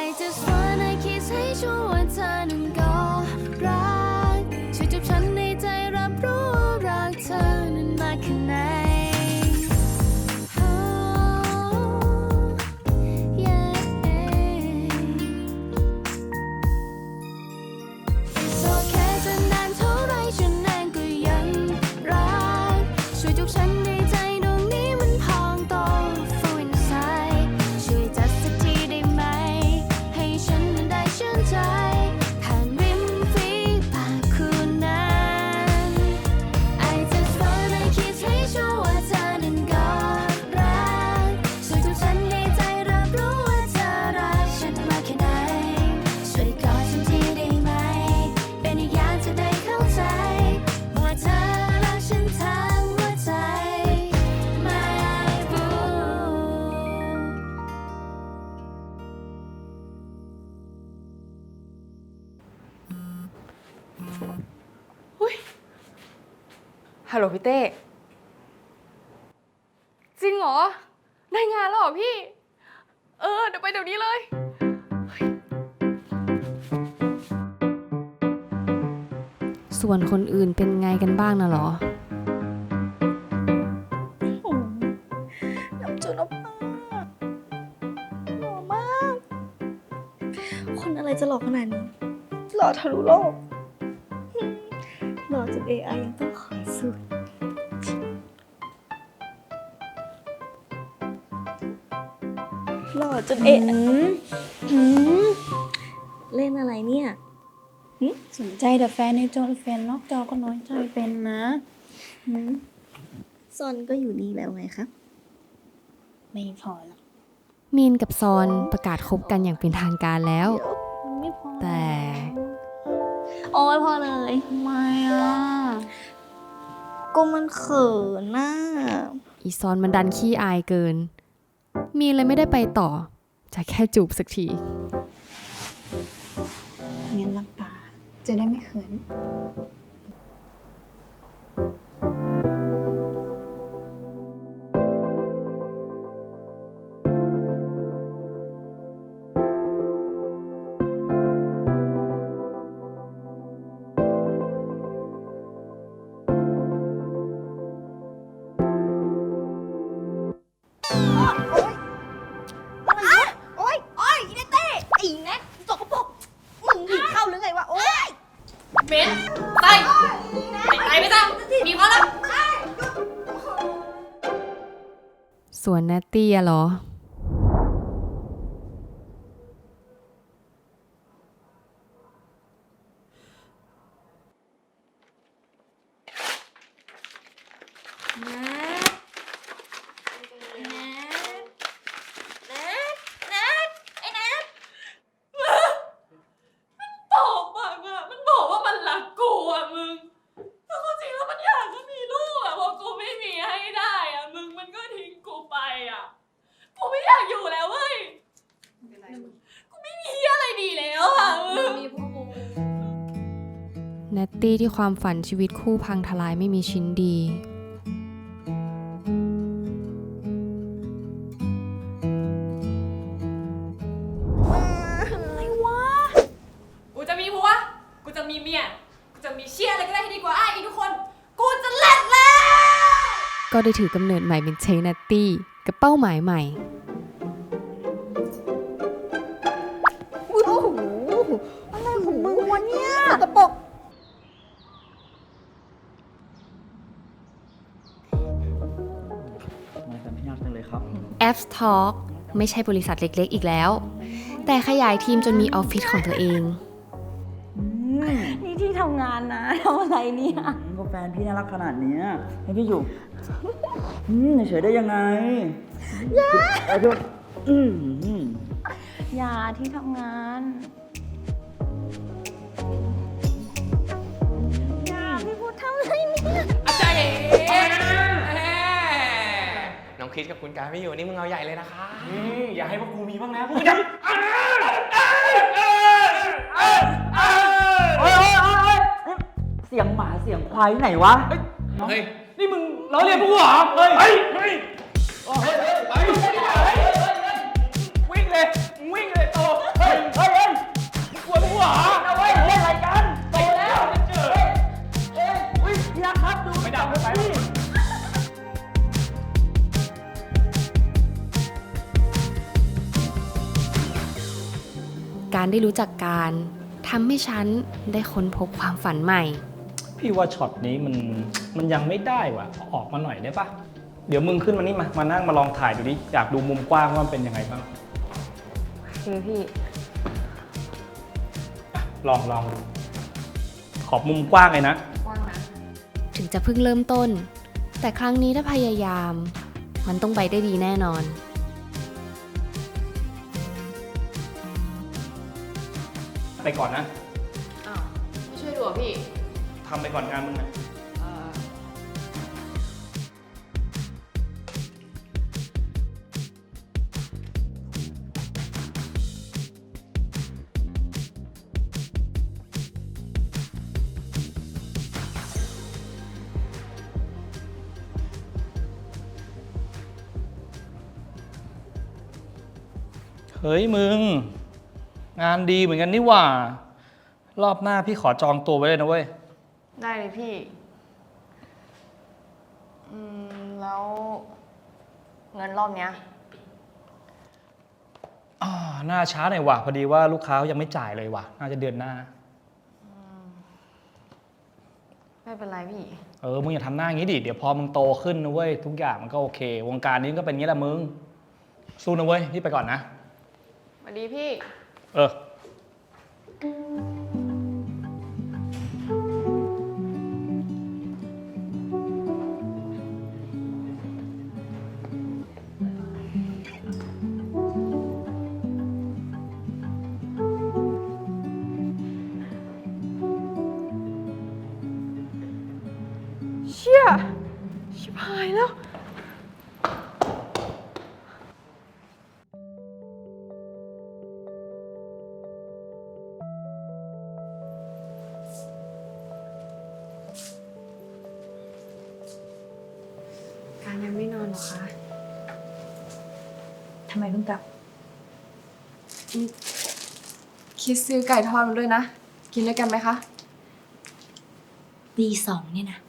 I just wanna kiss ให้ชัวร์ว่าเธอนั้นก็ ฮัลโหลพี่เต้ จริงเหรอ ได้งานแล้วเหรอพี่ เออ เดี๋ยวไปเดี๋ยวนี้เลย ส่วนคนอื่นเป็นไงกันบ้างนะเหรอ น้ำจุนป้าหล่อมาก คนอะไรจะหล่อขนาดนี้ หล่อทะลุโลก หล่อจน AI ยังต้องคอย หล่อจน AI หืมเล่นอะไรเนี่ยสนใจแต่แฟนในจอแฟนนอกจอก็น้อยใจเป็นนะซอนก็อยู่นี่แล้วไงครับไม่พอหรอกมีนกับซอนประกาศคบกันอย่างเป็นทางการแล้ว ไม่พอแต่ โอ้ยพอเลยทำไมอะก็มันเขินน่ะอีซอนมันดันขี้อายเกิน มีเลยไม่ได้ไปต่อ จะแค่จูบสักทีงั้นลับตาจะได้ไม่เขิน โอ๊ยโอ๊ยโอ๊ยอีเนเต้ไอ้แน็กสกปรกมึงผีเข้าหรือไงวะ โอ๊ยเบนไปไปไปไม่ต้องมีพอแล้ว สวนแนตตี้อะเหรอ ตตี้ที่ความฝันชีวิตคู่พังทลายไม่มีชิ้นดีกูจะมีผัว กูจะมีเมีย กูจะมีเชียร์อะไรก็ได้ให้ดีกว่าไอ้อีทุกคน กูจะเล่นแล้ว ก็ได้ถือกำเนิดใหม่เป็นเชนแนตตี้ กับเป้าหมายใหม่โอ้โหอะไรของมึงวะเนี่ยสกปรก a p p Talk ไม่ใช่บริษัทเล็กๆ อีกแล้ว แต่ขยายทีมจนมีออฟฟิศของตัวเอง นี่ที่ทำงานนะทำอะไรเนี่ย ก็แฟนพี่น่ารักขนาดเนี้ยให้พี่อยู่อืมเฉยๆได้ยังไงยาไอ้ทุกอืมอืมอย่าที่ทำงานอย่าพี่พูดทำอะไรเนี่ยอาจารย์เอ๋น้องค ริสกับคุณการไม่อยู่นี่มึงเอาใหญ่เลยนะคะอย่าให้พวกกูมีบ้างนะพวกกูจะโอ๊ยโอ๊ยโอ๊ยโอ๊ยเสียงหมาเสียงควายที่ไหนวะ เฮ้ย นี่มึงล้อเลียนพวกกูเหรอ เฮ้ย เฮ้ย เฮ้ยวิ่งเลยวิ่งเลยโตเฮ้ย ได้รู้จักการทำให้ฉันได้ค้นพบความฝันใหม่ พี่ว่าช็อตนี้มันมันยังไม่ได้ว่ะเอาออกมาหน่อยได้ปะเดี๋ยวมึงขึ้นมานี่มามานั่งมาลองถ่ายดูดิอยากดูมุมกว้างว่ามันเป็นยังไงบ้างคือพี่อะลองลองขอบมุมกว้างเลยนะถึงจะเพิ่งเริ่มต้น แต่ครั้งนี้ถ้าพยายาม มันต้องไปได้ดีแน่นอน ไปก่อนนะอ้าวไม่ช่วยดูเหรอพี่ ทำไปก่อนงานมึงนะเฮ้ยมึง งานดีเหมือนกันนี่หว่า รอบหน้าพี่ขอจองตัวไว้เลยนะเว้ย ได้เลยพี่ อืม แล้ว เงินรอบเนี้ย อ่าหน้าช้าหน่อยว่ะพอดีว่าลูกค้ายังไม่จ่ายเลยว่ะ น่าจะเดือนหน้า ไม่เป็นไรพี่ เออ มึงอย่าทำหน้าอย่างนี้ดิ เดี๋ยวพอมึงโตขึ้นนะเว้ย ทุกอย่างมันก็โอเค วงการนี้มันก็เป็นอย่างนี้แหละมึง สู้นะเว้ย พี่ไปก่อนนะ สวัสดีพี่ เออเชี่ยชิบหายแล้ว การยังไม่นอนหรอคะทำไมเพิ่งกลับ คิดซื้อไก่ทอดมาด้วยนะ กินด้วยกันไหมคะตีสองเนี่ยนะ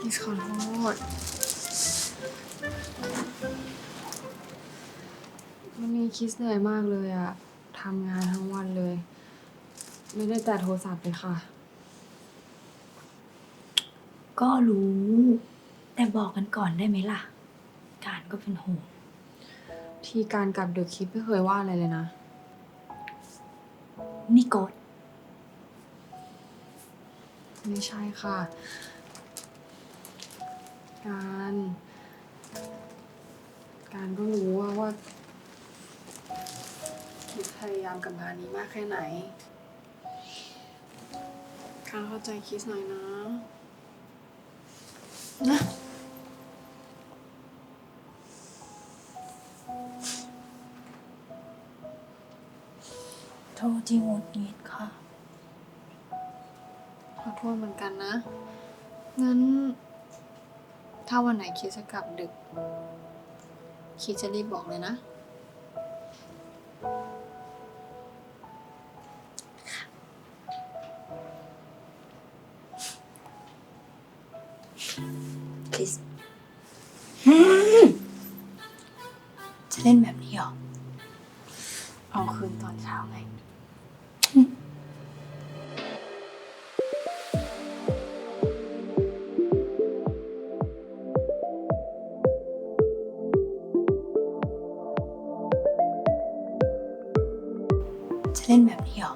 คิสขอโทษ คิดเหนื่อยมากเลยอะทำงานทั้งวันเลย ไม่ได้แต่โทรศัพท์เลยค่ะ ก็รู้ แต่บอกกันก่อนได้ไหมล่ะ การก็เป็นห่วงที่การกลับดึกคิดไม่เคยว่าอะไรเลยนะ นี่โกดไม่ใช่ค่ะ การ การก็รู้ว่าว่า คิดพยายามกับงานนี้มากแค่ไหนการเข้าใจคิดหน่อยนะนะโทษที่หงุดหงิดค่ะ ขอโทษเหมือนกันนะ งั้น ถ้าวันไหนคิดจะกลับดึก คิดจะรีบบอกเลยนะ จะเล่นแบบนี้หรอ เอาคืนตอนเช้าไงจะเล่นแบบนี้หรอ